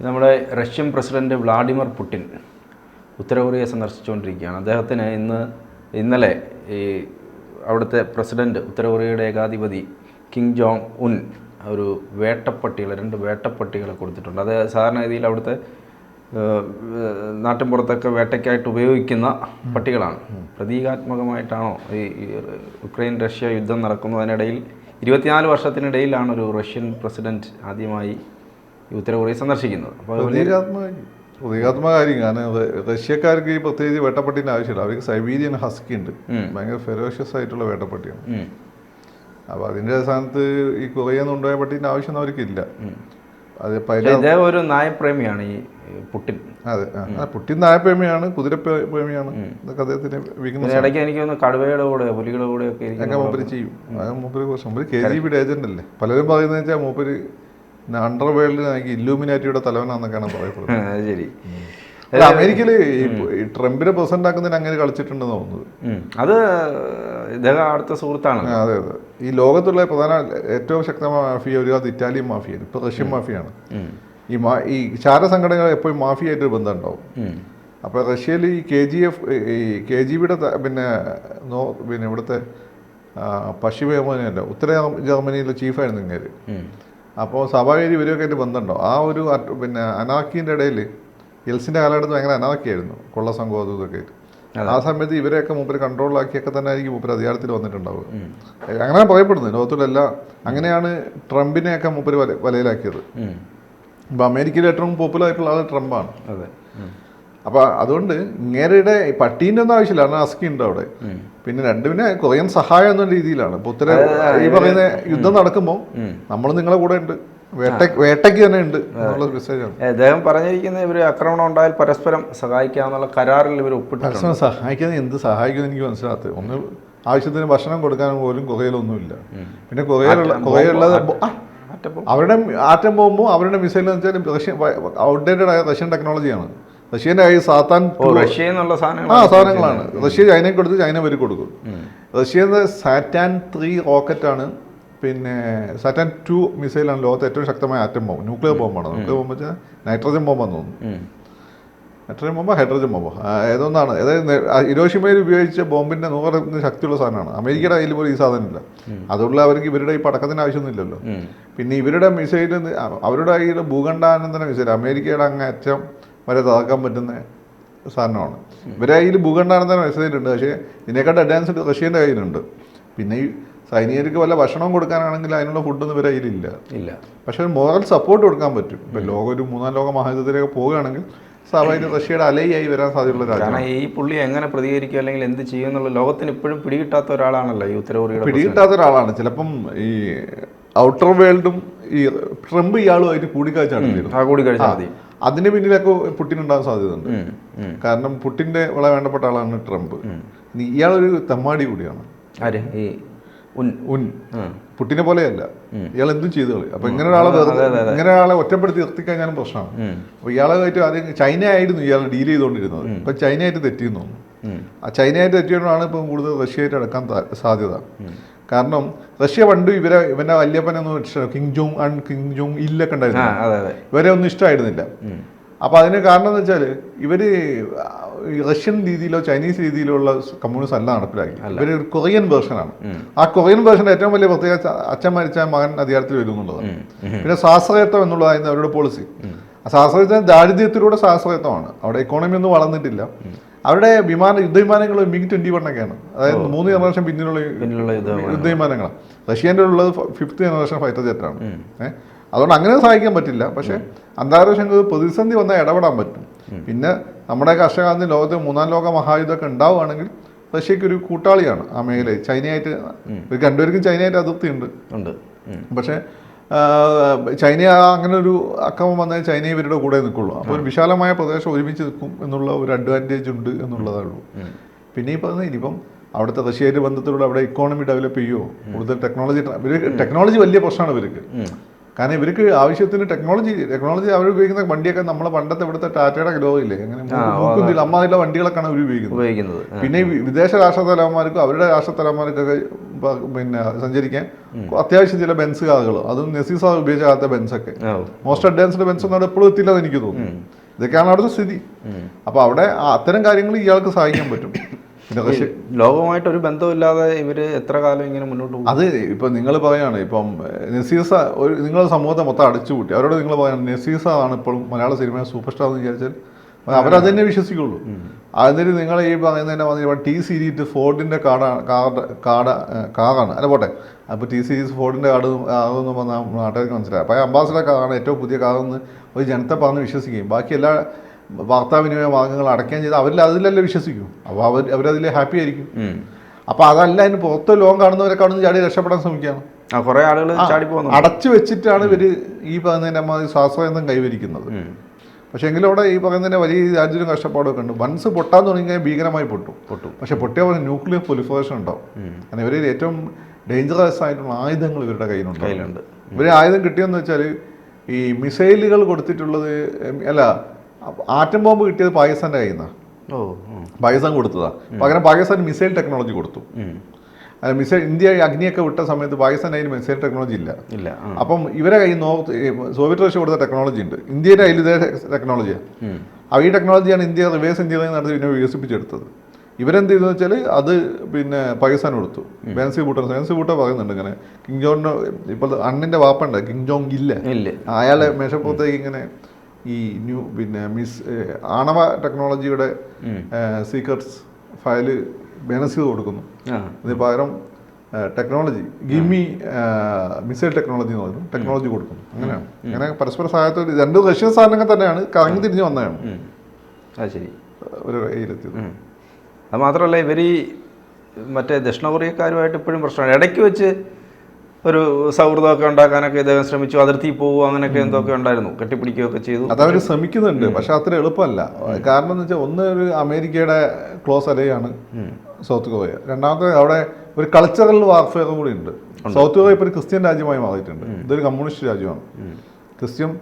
നമ്മുടെ Russian president Vladimir Putin ഉത്തര Korea സന്ദർശിച്ചുകൊണ്ടിരിക്കുകയാണ്. അദ്ദേഹത്തിന് ഇന്ന് ഇന്നലെ ഈ അവിടുത്തെ പ്രസിഡന്റ് ഉത്തര കൊറിയയുടെ ഏകാധിപതി കിങ് ജോങ് ഉൻ ഒരു വേട്ടപ്പട്ടികൾ രണ്ട് വേട്ടപ്പട്ടികളെ കൊടുത്തിട്ടുണ്ട്. അത് സാധാരണഗതിയിൽ അവിടുത്തെ നാട്ടിൻ നാട്ടിൻപുറത്തൊക്കെ വേട്ടയ്ക്കായിട്ട് ഉപയോഗിക്കുന്ന പട്ടികളാണ്. പ്രതീകാത്മകമായിട്ടാണോ ഈ ഉക്രൈൻ റഷ്യ യുദ്ധം നടക്കുന്നതിനിടയിൽ ഇരുപത്തിനാല് വർഷത്തിനിടയിലാണ് ഒരു റഷ്യൻ പ്രസിഡന്റ് ആദ്യമായി ഈ ഉത്തര കൊറിയ സന്ദർശിക്കുന്നത്. അപ്പോൾ പ്രതീകാത്മക പ്രതീകാത്മക കാര്യം കാരണം റഷ്യക്കാർക്ക് ഈ പ്രത്യേകിച്ച് വേട്ടപ്പട്ടീന്റെ ആവശ്യമില്ല. അവർക്ക് സൈബീരിയൻ ഹസ്കി ഉണ്ട്. ഭയങ്കര ഫെറോഷ്യസ് ആയിട്ടുള്ള വേട്ടപ്പട്ടിയാണ്. അപ്പോൾ അതിന്റെ സ്ഥാനത്ത് ഈ കൊറിയ കൊണ്ടുപോയ പട്ടീന്റെ ആവശ്യം അവർക്കില്ല. അത് ഇദ്ദേഹം ഒരു നായപ്രേമിയാണ് ഈ പുട്ടിൻ. അതെ. പുട്ടിൻ നായപ്രേമിയാണ് കുതിരപ്രേമിയാണ്. ഇതൊക്കെ അദ്ദേഹത്തിന് ഇടയ്ക്ക് എനിക്ക് തോന്നുന്നു കടുവയുടെ കൂടെ പുലികളുടെ കൂടെ ഒക്കെ മൂപ്പര് ചെയ്യും. മൂപ്പര് മൂപ്പര് കെ ജി ബിയുടെ ഏജന്റ് അല്ലേ? പലരും പറയുന്നത് വെച്ചാൽ മൂപ്പര് അണ്ടർ വേൾഡിൽ എനിക്ക് ഇല്ലൂമിനാറ്റിയുടെ തലവനാന്നൊക്കെയാണ് പറയപ്പെടുന്നത്. അത് ശരി. അമേരിക്കയിൽ ട്രംപിനെ പ്രസിഡന്റ് ആക്കുന്നതിന് അങ്ങനെ കളിച്ചിട്ടുണ്ടെന്ന് തോന്നുന്നത്. അത് ഇദ്ദേഹം അടുത്ത സുഹൃത്താണ്. അതെ അതെ. ഈ ലോകത്തുള്ള പ്രധാന ഏറ്റവും ശക്തമായ മാഫിയ ഒരു കാലത്ത് ഇറ്റാലിയൻ മാഫിയാണ് ഇപ്പൊ റഷ്യൻ മാഫിയാണ് ഈ മാ ഈ ചാര സംഘടനകൾ എപ്പോഴും മാഫിയായിട്ട് ഒരു ബന്ധം ഉണ്ടാവും. അപ്പോൾ റഷ്യയിൽ ഈ കെ ജി എഫ് ഈ കെ ജി ബിയുടെ പിന്നെ നോ പിന്നെ ഇവിടുത്തെ പശ്ചിമ ജർമ്മനിയല്ല ഉത്തര ജർമ്മനിയിലെ ചീഫായിരുന്നു ഇങ്ങനെ. അപ്പോൾ സ്വാഭാവിക ഇവരൊക്കെ ആയിട്ട് ബന്ധമുണ്ടോ? ആ ഒരു പിന്നെ അനാക്കിന്റെ ഇടയിൽ എൽസിന്റെ കാലഘട്ടത്തിൽ ഭയങ്കര അനാക്കിയായിരുന്നു കൊള്ള ആയിട്ട്. ആ സമയത്ത് ഇവരെയൊക്കെ മൂപ്പര് കൺട്രോളിലാക്കിയൊക്കെ തന്നെ ആയിരിക്കും മൂപ്പര് അധികാരത്തിൽ വന്നിട്ടുണ്ടാവുക. അങ്ങനെ പറയപ്പെടുന്നത് ലോകത്തിലെല്ലാം അങ്ങനെയാണ് ട്രംപിനെയൊക്കെ മൂപ്പര് വല വലയിലാക്കിയത്. ഇപ്പം അമേരിക്കയിൽ ഏറ്റവും പോപ്പുലർ ആയിട്ടുള്ള ആൾ ട്രംപാണ്. അതെ. അപ്പോൾ അതുകൊണ്ട് ഇങ്ങേരുടെ പട്ടീന്റെ ഒന്നും ആവശ്യമില്ല കാരണം അസ്കി ഉണ്ട് അവിടെ പിന്നെ രണ്ടുപിന്നെ കൊറിയൻ സഹായം എന്ന രീതിയിലാണ്. ഇപ്പൊ ഉത്തര ഈ പറയുന്ന യുദ്ധം നടക്കുമ്പോൾ നമ്മൾ നിങ്ങളെ കൂടെ ഉണ്ട്. വേട്ട വേട്ടയ്ക്ക് തന്നെ ഉണ്ട് മെസ്സേജാണ് അദ്ദേഹം പറഞ്ഞിരിക്കുന്ന ഇവർ ആക്രമണം ഉണ്ടായാൽ പരസ്പരം സഹായിക്കാമെന്നുള്ള കരാറിൽ ഇവർ ഒപ്പിട്ടിട്ടുണ്ട്. പരസ്പരം സഹായിക്കുന്നത് എന്ത് സഹായിക്കുന്നത് എനിക്ക് മനസ്സിലാകത്ത് ഒന്ന് ആവശ്യത്തിന് ഭക്ഷണം കൊടുക്കാൻ പോലും കൊറിയയിലൊന്നുമില്ല. പിന്നെ കൊറിയയിലുള്ള കൊറിയയിലുള്ളത് അവരുടെ ആറ്റം പോകുമ്പോൾ അവരുടെ മിസൈൽ എന്ന് വെച്ചാൽ റഷ്യൻ ഔട്ട്ഡേറ്റഡ് ആയ റഷ്യൻ ടെക്നോളജിയാണ് റഷ്യന്റെ സാത്താൻ റഷ്യ എന്നുള്ള സാധനങ്ങൾ ആ സാധനങ്ങളാണ്. റഷ്യ ചൈനയ്ക്ക് കൊടുത്ത് ചൈന വരി കൊടുക്കും. റഷ്യയുടെ സാറ്റാൻ ത്രീ റോക്കറ്റാണ് പിന്നെ സാറ്റാൻ ടു മിസൈലാണ് ലോകത്തെ ഏറ്റവും ശക്തമായ ആറ്റം ബോംബ്. ന്യൂക്ലിയർ ബോംബാണ്. ന്യൂക്ലിയർ ബോംബ് വെച്ചാൽ നൈട്രജൻ ബോംബാന്ന് തോന്നുന്നു. നൈട്രജൻ ബോംബോ ഹൈഡ്രജൻ ബോംബോ. ഏതൊന്നാണ്? അതായത് ഇരോഷിമയിൽ ഉപയോഗിച്ച ബോംബിന്റെ നൂറ് ശക്തിയുള്ള സാധനമാണ്. അമേരിക്കയുടെ കയ്യിൽ പോലും ഈ സാധനമില്ല. അതുള്ള അവർക്ക് ഇവരുടെ ഈ പടക്കത്തിന് ആവശ്യമൊന്നുമില്ലല്ലോ. പിന്നെ ഇവരുടെ മിസൈൽ അവരുടെ കയ്യിൽ ഭൂഖണ്ഡാനന്തര മിസൈൽ അമേരിക്കയുടെ അങ്ങേ അറ്റം വരെ തകർക്കാൻ പറ്റുന്ന സാധനമാണ്. ഇവരെ കയ്യിൽ മിസൈൽ ഉണ്ട് പക്ഷേ ഇതിനെക്കാട്ട് അഡ്വാൻസ്ഡ് റഷ്യന്റെ കയ്യിലുണ്ട്. പിന്നെ ഈ സൈനികർക്ക് വല്ല ഭക്ഷണം കൊടുക്കാനാണെങ്കിൽ അതിനുള്ള ഫുഡൊന്നും ഇവരെ കയ്യിലില്ല. ഇല്ല. പക്ഷേ മോറൽ സപ്പോർട്ട് കൊടുക്കാൻ പറ്റും. ഇപ്പം ലോകം ഒരു മൂന്നാം ലോക മഹായുദ്ധത്തിലേക്ക് പോവുകയാണെങ്കിൽ സ്വാഭാവിക റഷ്യയുടെ അലയായി വരാൻ സാധ്യതയുള്ള കാരണം ഈ പുള്ളി എങ്ങനെ പ്രതികരിക്കുക അല്ലെങ്കിൽ എന്ത് ചെയ്യും എന്നുള്ള ലോകത്തിന് ഇപ്പോഴും പിടികിട്ടാത്ത ഒരാളാണല്ലോ ഈ ഉത്തര പിടികിട്ടാത്ത ഒരാളാണ്. ചിലപ്പം ഈ ഔട്ടർ വേൾഡും ഈ ട്രംപ് ഇയാളുമായിട്ട് കൂടിക്കാഴ്ച നടത്തിയിരുന്നു. ആ കൂടി കഴിച്ചാൽ മതി അതിന് പിന്നിലൊക്കെ പുട്ടിൻ ഉണ്ടാകാൻ സാധ്യതയുണ്ട്. കാരണം പുട്ടിന്റെ വളരെ വേണ്ടപ്പെട്ട ആളാണ് ട്രംപ്. ഇയാളൊരു തെമ്മാടി കൂടിയാണ്. ഉൻ. പുട്ടിനെ പോലെയല്ല. ഇയാൾ എന്തും ചെയ്തു കളി അപ്പൊ ഇങ്ങനെ ഒരാളെ ഇങ്ങനെ ഒരാളെ ഒറ്റപ്പെടുത്തി നിർത്തിക്കഴിഞ്ഞാലും പ്രശ്നമാണ്. അപ്പൊ ഇയാളായിട്ട് ആദ്യം ചൈന ആയിരുന്നു ഇയാൾ ഡീൽ ചെയ്തുകൊണ്ടിരുന്നത്. ഇപ്പൊ ചൈനയായിട്ട് തെറ്റിയെന്ന് തോന്നുന്നു. ആ ചൈനയായിട്ട് തെറ്റിയോണ്ടാണ് ഇപ്പം കൂടുതൽ റഷ്യയായിട്ട് അടക്കാൻ സാധ്യത. കാരണം റഷ്യ പണ്ട് ഇവരെ ഇവന്റെ വല്യപ്പനൊന്നും ഇഷ്ടം Kim Jong and Kim Jong ഇല്ലൊക്കെ ഉണ്ടായിരുന്നു ഇവരെ ഒന്നും ഇഷ്ടമായിരുന്നില്ല. അപ്പൊ അതിന് കാരണം എന്ന് വെച്ചാൽ ഇവർ റഷ്യൻ രീതിയിലോ ചൈനീസ് രീതിയിലോ ഉള്ള കമ്മ്യൂണിസ്റ്റ് അല്ല നടപ്പിലാക്കി. ഇവർ ഒരു കൊറിയൻ വേർഷനാണ് ആ കൊറിയൻ വേർഷൻ ഏറ്റവും വലിയ പ്രത്യേക അച്ഛൻ മരിച്ച മകൻ അധികാരത്തിൽ വരും എന്നുള്ളതാണ്. പിന്നെ സ്വാശ്രയത്വം എന്നുള്ളതായിരുന്നു അവരുടെ പോളിസി ആ ശാസ്ത്രയത്വം ദാരിദ്ര്യത്തിലൂടെ സ്വാശ്രയത്വമാണ് അവിടെ ഇക്കോണമി ഒന്നും വളർന്നിട്ടില്ല. അവരുടെ വിമാന യുദ്ധവിമാനങ്ങൾ മിഗ് ട്വന്റി വൺ ഒക്കെയാണ് അതായത് മൂന്ന് ജനറേഷൻ പിന്നിലുള്ള യുദ്ധവിമാനങ്ങളാണ് റഷ്യേന്റെ ഉള്ളത് ഫിഫ്ത്ത് ജനറേഷൻ ഫൈറ്റർ ജെറ്റാണ്. ആണ് അതുകൊണ്ട് അങ്ങനെ സഹായിക്കാൻ പറ്റില്ല. പക്ഷേ അന്താരാഷ്ട്ര പ്രതിസന്ധി വന്നാൽ ഇടപെടാൻ പറ്റും. പിന്നെ നമ്മുടെ കർഷകാന്തി ലോകത്തെ മൂന്നാം ലോക മഹായുദ്ധമൊക്കെ ഉണ്ടാവുകയാണെങ്കിൽ റഷ്യക്ക് ഒരു കൂട്ടാളിയാണ് ആ മേഖലയിൽ. ചൈനയായിട്ട് ഇവർക്ക് രണ്ടുപേർക്കും ചൈനയായിട്ട് അതിർത്തിയുണ്ട്. ഉണ്ട്. പക്ഷേ ചൈന അങ്ങനെ ഒരു അക്രമം വന്നാൽ ചൈന ഇവരുടെ കൂടെ നിൽക്കുള്ളൂ. അപ്പോൾ ഒരു വിശാലമായ പ്രദേശം ഒരുമിച്ച് നിൽക്കും എന്നുള്ള ഒരു അഡ്വാന്റേജ് ഉണ്ട് എന്നുള്ളതേ ഉള്ളൂ. പിന്നെ ഈ പറഞ്ഞ ഇനിയിപ്പം അവിടുത്തെ റഷ്യയുടെ ബന്ധത്തിലൂടെ അവിടെ ഇക്കോണമി ഡെവലപ്പ് ചെയ്യുമോ കൂടുതൽ ടെക്നോളജി ഇവർക്ക് ടെക്നോളജി വലിയ പ്രശ്നമാണ് ഇവർക്ക്. കാരണം ഇവർക്ക് ആവശ്യത്തിന് ടെക്നോളജി ടെക്നോളജി അവർ ഉപയോഗിക്കുന്ന വണ്ടിയൊക്കെ നമ്മൾ പണ്ടത്തെ ഇവിടുത്തെ ടാറ്റയുടെ ഗ്ലോ ഇല്ലേ അങ്ങനെ അമ്മ അമ്മാതിലുള്ള വണ്ടികളൊക്കെയാണ് അവർ ഉപയോഗിക്കുന്നത്. പിന്നെ വിദേശ രാഷ്ട്രതലവന്മാർക്കും അവരുടെ രാഷ്ട്ര തലവന്മാർക്കൊക്കെ പ- പിന്നെ സഞ്ചരിക്കാൻ അത്യാവശ്യം ചില ബെൻസ് കാറുകൾ അതും നസീസ് സാർ ഉപയോഗിച്ചാത്ത ബെൻസൊക്കെ. മോസ്റ്റ് അഡ്വാൻസ്ഡ് ബെൻസ് ഒന്നും അവിടെ എപ്പോഴും എത്തില്ലെന്ന് എനിക്ക് തോന്നുന്നു. ഇതൊക്കെയാണ് അവിടുത്തെ സ്ഥിതി. അപ്പൊ അവിടെ അത്തരം കാര്യങ്ങൾ ഇയാൾക്ക് സഹായിക്കാൻ പറ്റും. ലോകവുമായിട്ട് ഒരു ബന്ധമില്ലാതെ ഇവർ എത്ര കാലം ഇങ്ങനെ മുന്നോട്ട് പോകും അത് ഇപ്പൊ നിങ്ങൾ പറയാണ് ഇപ്പം നസീസ ഒരു നിങ്ങൾ സമൂഹത്തെ മൊത്തം അടിച്ചുകൂട്ടി അവരോട് നിങ്ങൾ പറയാണ് നസീസ ആണ് ഇപ്പോഴും മലയാള സിനിമ സൂപ്പർ സ്റ്റാർ എന്ന് വിചാരിച്ചാൽ അവരത് തന്നെ വിശ്വസിക്കുള്ളൂ. അതിന് നിങ്ങൾ ഈ പറയുന്നതിനെ പറഞ്ഞ ടി സീരീസ് ഫോർഡിന്റെ കാർഡാണ് കാർഡ് കാർഡ് കാറാണ് അല്ല പോട്ടെ. അപ്പോൾ ടി സീരീസ് ഫോർഡിന്റെ കാർഡ് ആകുമെന്ന് പറഞ്ഞാൽ നാട്ടുകാർക്ക് മനസ്സിലായി. അപ്പോൾ അംബാസഡർ കാറാണ് ഏറ്റവും പുതിയ കാറെന്ന് ഒരു ജനത്തെ പറഞ്ഞ് വിശ്വസിക്കുകയും. ബാക്കി എല്ലാ വാർത്താവിനിമയ മാർഗങ്ങൾ അടയ്ക്കുകയും ചെയ്ത് അവരിൽ അതിലല്ലേ വിശ്വസിക്കും. അപ്പോൾ അവർ അവരതിൽ ഹാപ്പി ആയിരിക്കും. അപ്പോൾ അതല്ല അതിന് പുറത്ത് ലോകം കാണുന്നവരെ കാണുന്ന ചാടി രക്ഷപ്പെടാൻ ശ്രമിക്കുകയാണ്. കുറേ ആളുകൾ ചാടി പോകുന്നു അടച്ചു വെച്ചിട്ടാണ് ഇവർ ഈ പറയുന്നതിന്റെ അമ്മ സ്വാശ്രയം കൈവരിക്കുന്നത്. പക്ഷേ എങ്കിലും അവിടെ ഈ പറയുന്നതിന് വലിയ രാജ്യവും കഷ്ടപ്പാടൊക്കെ ഉണ്ട്. വൺസ് പൊട്ടാൻ തുടങ്ങിയാൽ ഭീകരമായി പൊട്ടും. പൊട്ടും. പക്ഷേ പൊട്ടിയ പോലെ ന്യൂക്ലിയർ പൊലിഫറേഷൻ ഉണ്ടാവും. കാരണം ഇവരിൽ ഏറ്റവും ഡേഞ്ചറസ് ആയിട്ടുള്ള ആയുധങ്ങൾ ഇവരുടെ കയ്യിലുണ്ട്. കയ്യിലുണ്ട്. ഇവർ ആയുധം കിട്ടിയെന്ന് വെച്ചാൽ ഈ മിസൈലുകൾ കൊടുത്തിട്ടുള്ളത് അല്ല ആറ്റം ബോംബ് കിട്ടിയത് പാകിസ്ഥാന്റെ കയ്യിൽ നിന്നാണ് പാകിസ്ഥാൻ കൊടുത്തതാണ് പകരം പാകിസ്ഥാൻ മിസൈൽ ടെക്നോളജി കൊടുത്തു. മിസൈൽ ഇന്ത്യ അഗ്നിയൊക്കെ വിട്ട സമയത്ത് പാകിസ്ഥാൻ അതിൽ മിസൈൽ ടെക്നോളജി ഇല്ല. ഇല്ല. അപ്പം ഇവരെ കയ്യിൽ നോർത്ത് സോവിയറ്റ് റഷ്യ കൊടുത്ത ടെക്നോളജി ഉണ്ട്. ഇന്ത്യയുടെ കയ്യിൽ ഇതേ ടെക്നോളജിയാണ് ആ അപ്പോൾ ഈ ടെക്നോളജിയാണ് ഇന്ത്യ റിവേഴ്സ് എഞ്ചിനീയറിംഗ് നടത്തി പിന്നെ വികസിപ്പിച്ചെടുത്തത്. ഇവരെന്ത് ചെയ്തെന്ന് വെച്ചാൽ അത് പിന്നെ പാകിസ്ഥാൻ കൊടുത്തു. ബെൻസി ബൂട്ടർ ബെൻസി ബൂട്ടർ പറയുന്നുണ്ട് ഇങ്ങനെ. കിങ് ജോണിന് ഇപ്പോൾ അണ്ണിന്റെ വാപ്പുണ്ട് കിങ് ജോങ് ഇല്ല. ഇല്ല. അയാളെ മേശപ്പുറത്തേക്ക് ഇങ്ങനെ ഈ ന്യൂ പിന്നെ മിസ് ആണവ ടെക്നോളജിയുടെ സീക്രട്സ് ഫയൽ ബെനസീർ കൊടുക്കുന്നു. അതിന് പകരം ടെക്നോളജി ഗിമ്മി മിസൈൽ ടെക്നോളജി എന്ന് പറയുന്നു ടെക്നോളജി കൊടുക്കുന്നു. അങ്ങനെയാണ്. അങ്ങനെ പരസ്പര സഹായത്തോട് രണ്ട് റഷ്യൻ സാധനങ്ങൾ തന്നെയാണ്. കറങ്ങി തിരിഞ്ഞ് വന്നതാണ്. അത് ശരി. ഒരു കയ്യിലെത്തിയത് ഉം. അത് മാത്രമല്ല ഇവർ ഈ മറ്റേ ദക്ഷിണ കൊറിയക്കാരുമായിട്ട് ഇപ്പോഴും പ്രശ്നമാണ് ഇടയ്ക്ക് വെച്ച് ഒരു സൗഹൃദമൊക്കെ ഉണ്ടാക്കാനൊക്കെ ഇദ്ദേഹം ശ്രമിച്ചു അതിർത്തി പോകും അങ്ങനെയൊക്കെ എന്തൊക്കെ ഉണ്ടായിരുന്നു? കെട്ടിപ്പിടിക്കുകയൊക്കെ ചെയ്തു. അതവർ ശ്രമിക്കുന്നുണ്ട് പക്ഷെ അത്ര എളുപ്പമല്ല. കാരണം എന്ന് വെച്ചാൽ ഒന്ന് ഒരു അമേരിക്കയുടെ ക്ലോസ് അലയാണ് സൗത്ത് കൊറിയ. രണ്ടാമത്തെ അവിടെ ഒരു കൾച്ചറൽ വാർഫെയർ കൂടി ഉണ്ട്. സൗത്ത് കൊറിയ ഇപ്പോൾ ഒരു ക്രിസ്ത്യൻ രാജ്യമായി മാറിയിട്ടുണ്ട്. ഇതൊരു കമ്മ്യൂണിസ്റ്റ് രാജ്യമാണ്. ക്രിസ്ത്യൻ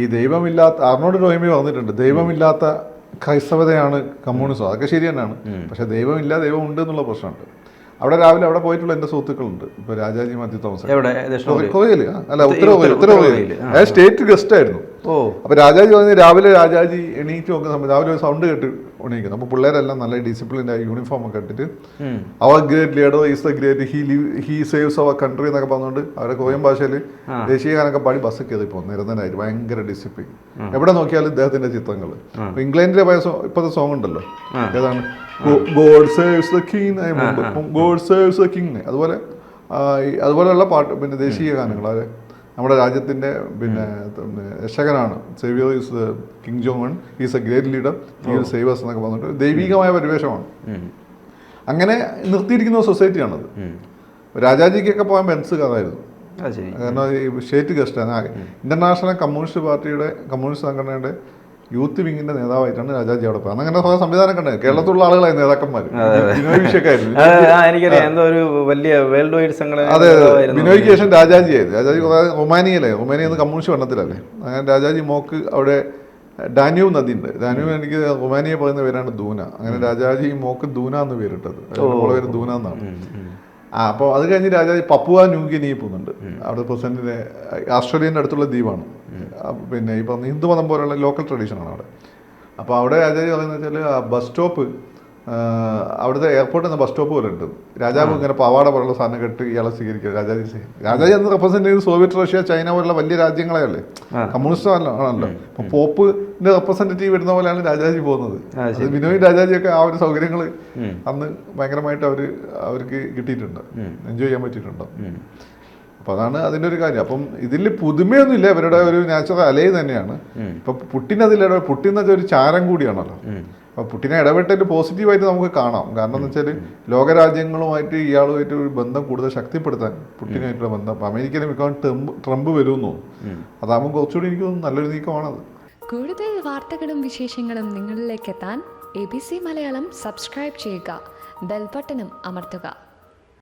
ഈ ദൈവമില്ലാത്ത അർണോഡ് റോഹിമി പറഞ്ഞിട്ടുണ്ട് ദൈവമില്ലാത്ത ക്രൈസ്തവതയാണ് കമ്മ്യൂണിസം. അതൊക്കെ ശരി തന്നെയാണ്. പക്ഷെ ദൈവമില്ല ദൈവമുണ്ട് ഉണ്ട് എന്നുള്ള പ്രശ്നമുണ്ട്. അവിടെ രാവിലെ അവിടെ പോയിട്ടുള്ള എന്റെ സുഹൃത്തുക്കളുണ്ട്. ഇപ്പൊ രാജാജി മാത്യു തോമസ്. കൊറിയയിൽ അല്ല ഉത്തര- ഉത്തര കൊറിയ ഉത്തര ഉത്തര കൊറിയയിൽ കൊറിയയിൽ, സ്റ്റേറ്റ് ഗസ്റ്റ് ആയിരുന്നു ഓ. അപ്പൊ രാജാജി പറഞ്ഞ് രാവിലെ രാജാജി എണീറ്റ് നോക്കുന്ന സമയത്ത് രാവിലെ ഒരു സൗണ്ട് കേട്ട് ഉണീക്കുന്നു അപ്പോൾ പിള്ളേരെല്ലാം നല്ല ഡിസിപ്ലിൻ ആയി യൂണിഫോം ഒക്കെ ഇട്ടിട്ട് അവർ great leader is the great he leave he saves our country എന്നൊക്കെ പറഞ്ഞുകൊണ്ട് അവരുടെ കോയം ഭാഷയിൽ ദേശീയ ഗാനൊക്കെ പാടി ബസ് കയറി പോകും നിരന്തരമായിട്ട് ഭയങ്കര ഡിസിപ്ലിൻ എവിടെ നോക്കിയാലും ഇദ്ദേഹത്തിന്റെ ചിത്രങ്ങൾ ഇംഗ്ലണ്ടിലെ പോയ ഇപ്പോഴത്തെ സോങ് ഉണ്ടല്ലോ. ഏതാണ്? God saves the king God saves the king അതുപോലെ അതുപോലെയുള്ള പാട്ട് പിന്നെ ദേശീയ ഗാനങ്ങൾ നമ്മുടെ രാജ്യത്തിന്റെ പിന്നെ രക്ഷകനാണ്. Saviour is Kim Jong is a great leader ഈ സേവേഴ്സ് എന്നൊക്കെ പറഞ്ഞിട്ട് ദൈവികമായ പരിവേഷമാണ്. അങ്ങനെ നിർത്തിയിരിക്കുന്ന സൊസൈറ്റിയാണത്. രാജാജിക്കൊക്കെ പോകാൻ ബെൻസ് കഥായിരുന്നു കാരണം ഈ ഷേറ്റ് ഗസ്റ്റ് ഇന്റർനാഷണൽ കമ്മ്യൂണിസ്റ്റ് പാർട്ടിയുടെ കമ്മ്യൂണിസ്റ്റ് സംഘടനയുടെ യൂത്ത് വിങ്ങിന്റെ നേതാവായിട്ടാണ് രാജാജി അവിടെ പോകുന്നത് അങ്ങനെ സംവിധാനം കണ്ടത് കേരളത്തിലുള്ള ആളുകളായി നേതാക്കന്മാർ ബിനോയ് വിഷയക്കായിരുന്നു ആ, എനിക്കറിയാം. എന്തോ ഒരു വലിയ വേൾഡ് വൈഡ് സംഘടന അതെ. ബിനോയ്ക്ക് ശേഷം രാജാജി ആയിരുന്നു രാജാജി ഒമാനിയല്ലേ ഒമാനി എന്ന് കമ്മ്യൂണിസ്റ്റ് ഭരണത്തിലല്ലേ. അങ്ങനെ രാജാജി മോക്ക് അവിടെ ഡാന്യൂബ് നദി ഉണ്ട് ഡാന്യൂബ് എനിക്ക് ഒമാനിയെ പറയുന്ന പേരാണ് ദൂന. അങ്ങനെ രാജാജി മോക്ക് ദൂന എന്ന് പേരിട്ടത്. പേര് ദൂന എന്നാണ്. ആ അപ്പോൾ അത് കഴിഞ്ഞ് രാജാജി പപ്പുവ ന്യൂഗിനിയിൽ പോകുന്നുണ്ട്. അവിടെ പ്രസിഡന്റിന്റെ ഓസ്ട്രേലിയന്റെ അടുത്തുള്ള ദ്വീപാണ്. പിന്നെ ഇപ്പം പറഞ്ഞ ഹിന്ദു മതം പോലുള്ള ലോക്കൽ ട്രഡീഷനാണ് അവിടെ. അപ്പോൾ അവിടെ രാജാജി പറയുന്നത് വെച്ചാൽ ബസ് സ്റ്റോപ്പ് അവിടുത്തെ എയർപോർട്ടിൽ നിന്ന് ബസ് സ്റ്റോപ്പ് പോലെ ഉണ്ട് രാജാവ് ഇങ്ങനെ പാവാട പോലുള്ള സാധനം കെട്ട് ഇയാളെ സ്വീകരിക്കുക. രാജാജി സിംഗ് രാജാജി എന്ന് റെപ്രസെന്റ് ചെയ്ത് സോവിയറ്റ് റഷ്യ ചൈന പോലുള്ള വലിയ രാജ്യങ്ങളെയല്ലേ. കമ്മ്യൂണിസ്റ്റ് ആണല്ലോ അപ്പൊ പോപ്പിന്റെ റെപ്രസെന്റേറ്റീവ് വരുന്ന പോലെയാണ് രാജാജി പോകുന്നത്. വിനോയ് രാജാജി ഒക്കെ രാജാജിയൊക്കെ ആ ഒരു സൗകര്യങ്ങൾ അന്ന് ഭയങ്കരമായിട്ട് അവർ അവർക്ക് കിട്ടിയിട്ടുണ്ട്. എൻജോയ് ചെയ്യാൻ പറ്റിയിട്ടുണ്ട്. അപ്പൊ അതാണ് അതിന്റെ ഒരു കാര്യം. അപ്പം ഇതിൽ പുതുമയൊന്നുമില്ല. ഇവരുടെ ഒരു നാച്ചുറൽ അലേ തന്നെയാണ്. ഇപ്പം പുട്ടിൻ എന്ന് ഒരു ചാരം കൂടിയാണല്ലോ. അപ്പോൾ പുട്ടിനെ ഇടപെട്ടിട്ട് പോസിറ്റീവായിട്ട് നമുക്ക് കാണാം. കാരണം എന്ന് വെച്ചാൽ ലോകരാജ്യങ്ങളുമായിട്ട് ഇയാളുമായിട്ട് ഒരു ബന്ധം കൂടുതൽ ശക്തിപ്പെടുത്താൻ പുട്ടിനായിട്ടുള്ള ബന്ധം. അപ്പോൾ അമേരിക്കയിലെ മിക്കവാറും ട്രംപ് ട്രംപ് വരുമെന്ന് തോന്നുന്നു അതാകുമ്പോൾ കുറച്ചുകൂടി എനിക്ക് തോന്നുന്നു നല്ലൊരു നീക്കമാണത്. കൂടുതൽ വാർത്തകളും വിശേഷങ്ങളും നിങ്ങളിലേക്ക് എത്താൻ A B C Malayalam subscribe ചെയ്യുക. ബെൽബട്ടനും അമർത്തുക.